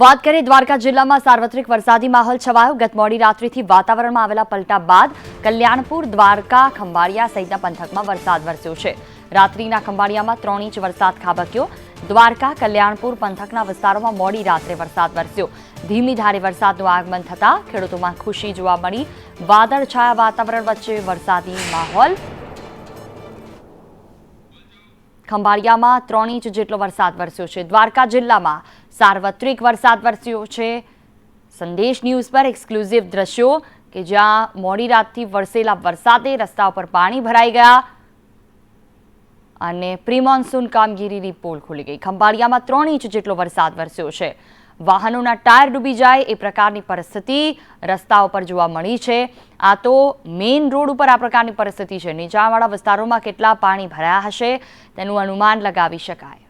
વાત કરીએ દ્વારકા જિલ્લામાં સાર્વત્રિક વરસાદી માહોલ છવાયો. ગત મોડી રાત્રિથી વાતાવરણમાં આવેલા પલટા બાદ કલ્યાણપુર, દ્વારકા, ખંભાળિયા સહિતના પંથકમાં વરસાદ વરસ્યો છે. રાત્રિના ખંભાળિયામાં ત્રણ ઇંચ વરસાદ ખાબક્યો. દ્વારકા, કલ્યાણપુર પંથકના વિસ્તારોમાં મોડી રાત્રે વરસાદ વરસ્યો. ધીમી ધારે વરસાદનું આગમન થતાં ખેડૂતોમાં ખુશી જોવા મળી. વાદળછાયા વાતાવરણ વચ્ચે વરસાદી માહોલ ખંભાળિયામાં ત્રણ ઇંચ જેટલો વરસાદ વરસ્યો છે. દ્વારકા જિલ્લામાં સાર્વત્રિક વરસાદ વરસ્યો છે. સંદેશ ન્યૂઝ પર એક્સક્લુઝિવ દ્રશ્યો કે જ્યાં મોડી રાતથી વરસેલા વરસાદે રસ્તા ઉપર પાણી ભરાઈ ગયા. અને પ્રિમોન્સૂન કામગીરીની પોલ ખુલી ગઈ. ખંભાળિયામાં ત્રણ ઇંચ જેટલો વરસાદ વરસ્યો છે. વાહનોના ટાયર ડૂબી જાય એ પ્રકારની પરિસ્થિતિ રસ્તાઓ પર જોવા મળી છે. આ તો મેઇન રોડ ઉપર આ પ્રકારની પરિસ્થિતિ છે. નીચાણવાળા વિસ્તારોમાં કેટલા પાણી ભરાયા હશે તેનું અનુમાન લગાવી શકાય.